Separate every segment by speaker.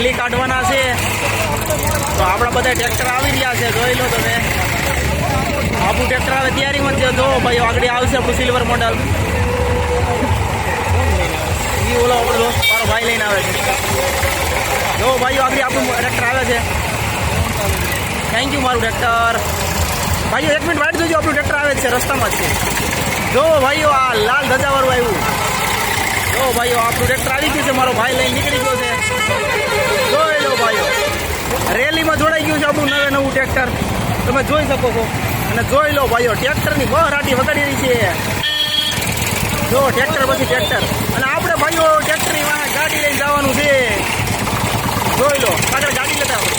Speaker 1: Rally કાઢવાના છે. તો આપણા બધા ટ્રેક્ટર આવી રહ્યા છે, જોઈ લો તમે. આપણું ટ્રેક્ટર આવે તૈયારીમાં છે જો ભાઈ આગળ આવશે આપણું સિલ્વર મોડલ એ ઓલો આપણો મારો ભાઈ લઈને આવે છે. જો ભાઈઓ આગળ આપણું ટ્રેક્ટર આવે છે. થેન્ક યુ મારું ટ્રેક્ટર. ભાઈઓ, એક મિનિટ વાઈટ જોજો, આપણું ટ્રેક્ટર આવે છે, રસ્તામાં છે. જો ભાઈઓ, આ લાલ ધજાવાળું આવ્યું. જો ભાઈઓ, આપણું ટ્રેક્ટર આવી ગયું છે, મારો ભાઈ લઈને નીકળી ગયો છે. જોઈ લો ભાઈઓ. રેલીમાં જોડાઈ ગયું છે આપણું નવે નવું ટ્રેક્ટર. તમે જોઈ શકો છો. અને જોઈ લો ભાઈઓ, ટ્રેક્ટરની બહરાટી વગાડી રહી છે. જો, ટ્રેક્ટર પછી ટ્રેક્ટર. અને આપણે ભાઈઓ, ટ્રેક્ટરની ગાડી લઈને જવાનું છે. જોઈ લો, આગળ ગાડી લેતા આપણે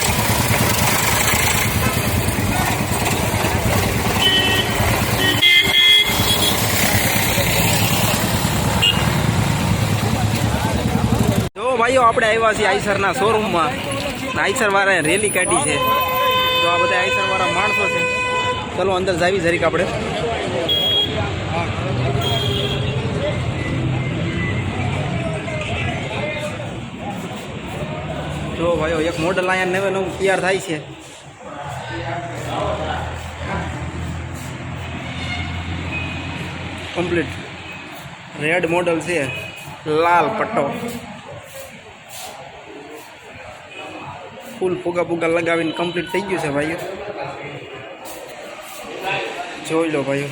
Speaker 1: જો ભાઈઓ આપણે આવ્યા છીએ આઈસરના શોરૂમમાં આઈસર વાળાએ રેલી કાઢી છે. તો આ બધા આઈસર વાળા માણસો છે. ચલો અંદર જાવી જરીક આપણે. જો ભાઈઓ, એક મોડલ અહીંયા નવે નવું તૈયાર થાય છે. કમ્પ્લીટ રેડ મોડલ છે. લાલ પટ્ટો. ફૂલ ફુગા ફુગા લગાવીને કમ્પ્લીટ થઈ ગયું છે ભાઈઓ. જોઈ લો ભાઈઓ.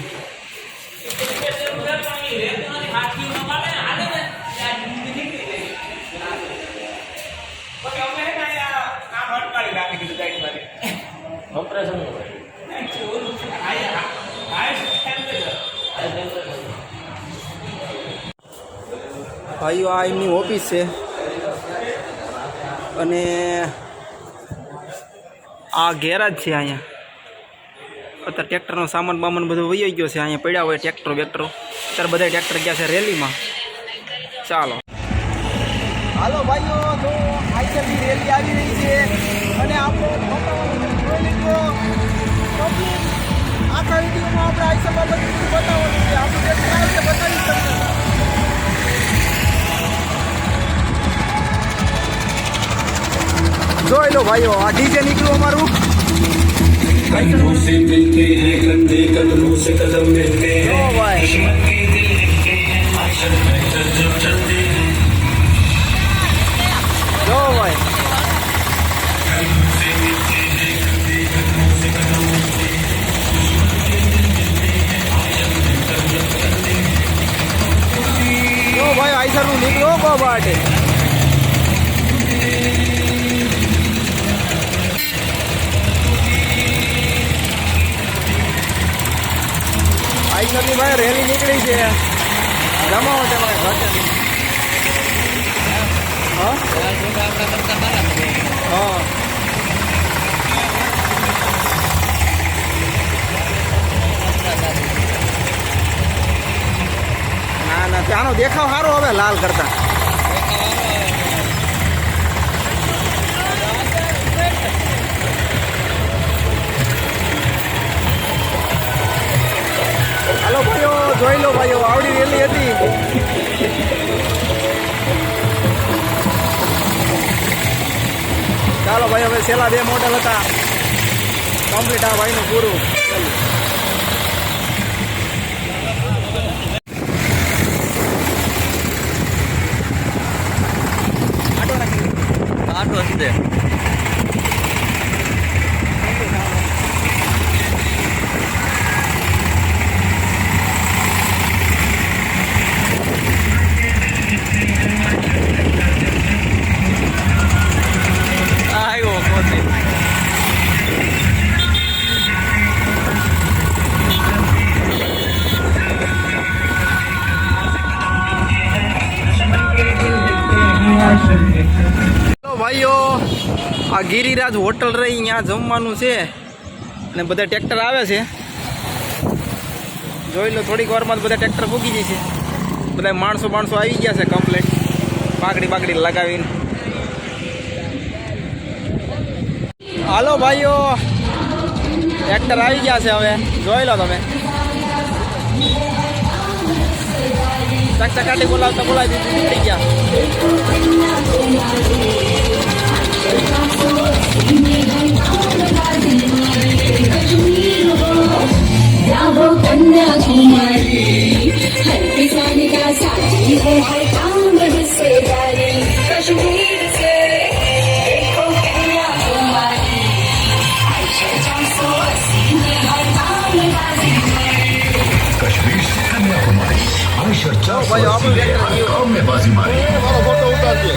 Speaker 1: ભાઈઓ આ એમની ઓફિસ છે. અને આ ગેરાજ છે અહીંયા. અત્યારે ટ્રેક્ટરનો સામાન બામાન બધું વહી ગયો છે, અહીંયા પડ્યા હોય ટ્રેક્ટરો બેક્ટરો. અત્યારે બધા ટ્રેક્ટર ગયા છે રેલીમાં. ચાલો. હાલો ભાઈઓ, જો આઈસરની રેલી આવી રહી છે અને આપણે જોઈ આખા વિડીયોમાં આપણે આઈસરમાં બધું બતાવવાનું છે. જોઈ લો ભાઈઓ આ ડીજે નીકળ્યું અમારું
Speaker 2: कदमों से मिलते हैं कंधे कदमों से कदम मिलते हैं
Speaker 1: જો ભાઈ
Speaker 2: दुश्मन के दिल लिखते हैं माशर में जब जब चलते हैं
Speaker 1: જો ભાઈ
Speaker 2: कदमों से मिलते हैं कंधे कदमों से कदम मिलते हैं दुश्मन के दिल मिलते हैं
Speaker 1: આઈસરની ભાઈ રેલી નીકળી છે. જમાવો તમારે ઘટે હા. ના ના, ત્યાંનો દેખાવ સારો હવે, લાલ કરતા. જોઈ લો ભાઈઓ, આવડી રેલી હતી. ચાલો ભાઈ, હવે છેલ્લા બે મોડલ હતા. કમ્પ્લીટ આ ભાઈનું પૂરું.
Speaker 3: આટલો જ
Speaker 1: તો ભાઈઓ, આ ગિરિરાજ હોટલ રહી અહીંયા જમવાનું છે અને બધા ટ્રેક્ટર આવે છે. જોઈ લો, થોડીક વારમાં જ બધા ટ્રેક્ટર પૂગી જશે. બધા માણસો માણસો આવી ગયા છે કમ્પ્લેટ પાકડી પાકડી લગાવીને. હાલો ભાઈઓ, ટ્રેક્ટર આવી ગયા છે હવે. જોઈ લો તમે. চাকচাকাটি
Speaker 4: বলাতে বলাই দিচ্ছি ঠিক আছে যাব
Speaker 1: কন্যাকুমারী। ભાઈ આપણે બાજી મારી. મારો ફોટો ઉતારજે.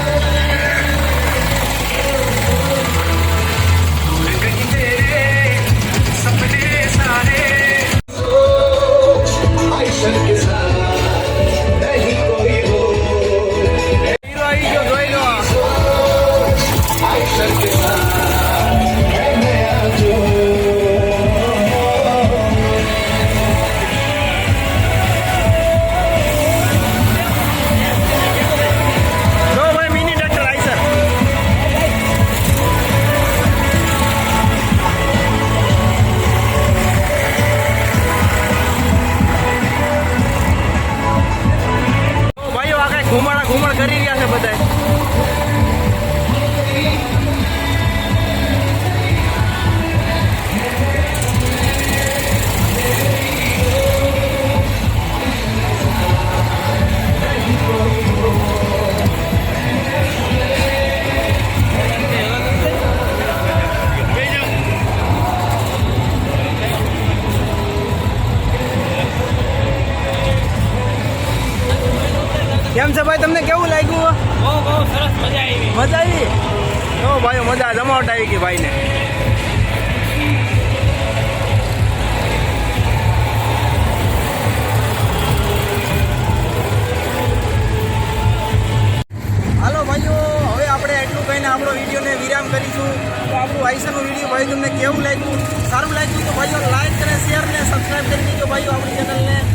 Speaker 1: કેવું લાગ્યું?
Speaker 3: બહુ બહુ સરસ મજા આવી.
Speaker 1: મજા આવી? તો ભાઈ મજા જમાવટ આવી ગઈ ભાઈને. હાલો ભાઈઓ હવે આપણે એટલું કહીને આપણો વિડીયોને વિરામ કરીશું. તો આપણું આઈસરનું વીડિયો ભાઈ તમને કેવું લાગ્યું? સારું લાગ્યું તો ભાઈઓ લાઈક અને શેર ને સબસ્ક્રાઈબ કરી દીજો ભાઈઓ આપણી